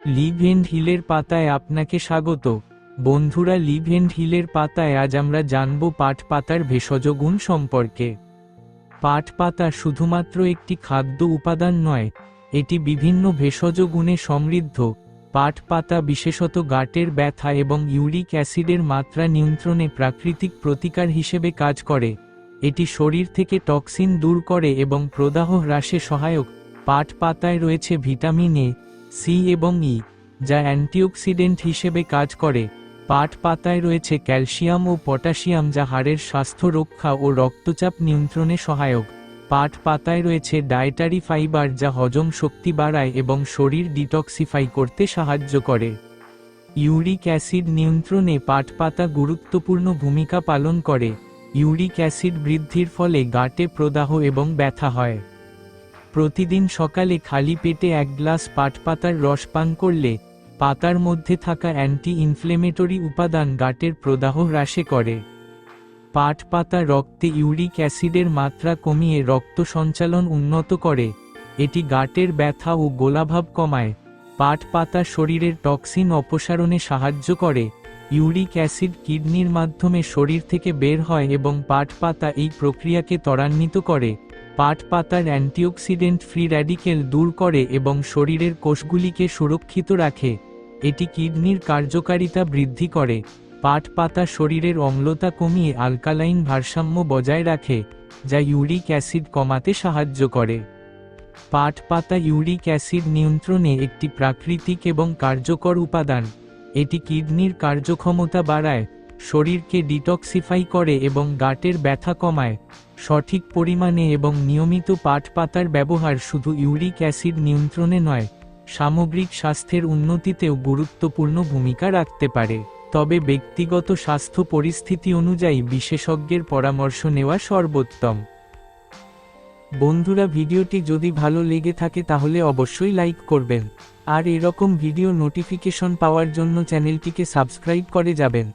Leave and হিলের পাতায় আপনাকে স্বাগত। বন্ধুরা লিভ এন্ড হিলের পাতায় আজ আমরা জানব পাট পাতার ভেষজ গুণ সম্পর্কে। পাট পাতা শুধুমাত্র একটি খাদ্য উপাদান নয়, এটি বিভিন্ন ভেষজ গুণে সমৃদ্ধ। পাট পাতা বিশেষত গাটের ব্যথা এবং ইউরিক অ্যাসিডের মাত্রা নিয়ন্ত্রণে প্রাকৃতিক প্রতিকার হিসেবে কাজ করে। এটি শরীর থেকে টক্সিন দূর করে এবং প্রদাহ হ্রাসে সহায়ক। পাট পাতায় রয়েছে ভিটামিন এ সি এবং ই যা অ্যান্টিঅক্সিডেন্ট হিসেবে কাজ করে। পাট পাতায় রয়েছে ক্যালসিয়াম ও পটাশিয়াম যা হাড়ের স্বাস্থ্য রক্ষা ও রক্তচাপ নিয়ন্ত্রণে সহায়ক। পাট পাতায় রয়েছে ডায়েটারি ফাইবার যা হজম শক্তি বাড়ায় এবং শরীর ডিটক্সিফাই করতে সাহায্য করে। ইউরিক অ্যাসিড নিয়ন্ত্রণে পাট পাতা গুরুত্বপূর্ণ ভূমিকা পালন করে। ইউরিক অ্যাসিড বৃদ্ধির ফলে গাটে প্রদাহ এবং ব্যথা হয়। প্রতিদিন সকালে খালি পেটে এক গ্লাস পাট পাতার রস পান করলে পাতার মধ্যে থাকা অ্যান্টি ইনফ্লেমেটরি উপাদান গাটের প্রদাহ হ্রাসে করে। পাট পাতা রক্তে ইউরিক অ্যাসিডের মাত্রা কমিয়ে রক্ত সঞ্চালন উন্নত করে, এটি গাটের ব্যথা ও গোলাভাব কমায়। পাট পাতা শরীরের টক্সিন অপসারণে সাহায্য করে, ইউরিক অ্যাসিড কিডনির মাধ্যমে শরীর থেকে বের হয় এবং পাট পাতা এই প্রক্রিয়াকে ত্বরান্বিত করে। পাট পাতার অ্যান্টিঅক্সিডেন্ট ফ্রি র্যাডিকেল দূর করে এবং শরীরের কোষগুলিকে সুরক্ষিত রাখে। এটি কিডনির কার্যকারিতা বৃদ্ধি করে। পাট পাতা শরীরের অম্লতা কমিয়ে আলকালাইন ভারসাম্য বজায় রাখে, যা ইউরিক অ্যাসিড কমাতে সাহায্য করে। পাট পাতা ইউরিক অ্যাসিড নিয়ন্ত্রণে একটি প্রাকৃতিক এবং কার্যকর উপাদান। এটি কিডনির কার্যক্ষমতা বাড়ায় শরীরকে ডিটক্সিফাই করে এবং গাটের ব্যথা কমায়, সঠিক পরিমাণে এবং নিয়মিত পাট পাতার ব্যবহার শুধু ইউরিক অ্যাসিড নিয়ন্ত্রণে নয়, সামগ্রিক স্বাস্থ্যের উন্নতিতেও গুরুত্বপূর্ণ ভূমিকা রাখতে পারে। তবে ব্যক্তিগত স্বাস্থ্য পরিস্থিতি অনুযায়ী বিশেষজ্ঞের পরামর্শ নেওয়া সর্বোত্তম। বন্ধুরা, ভিডিওটি যদি ভালো লেগে থাকে তাহলে অবশ্যই লাইক করবেন। আর এরকম ভিডিও নোটিফিকেশন পাওয়ার জন্য চ্যানেলটিকে সাবস্ক্রাইব করে যাবেন।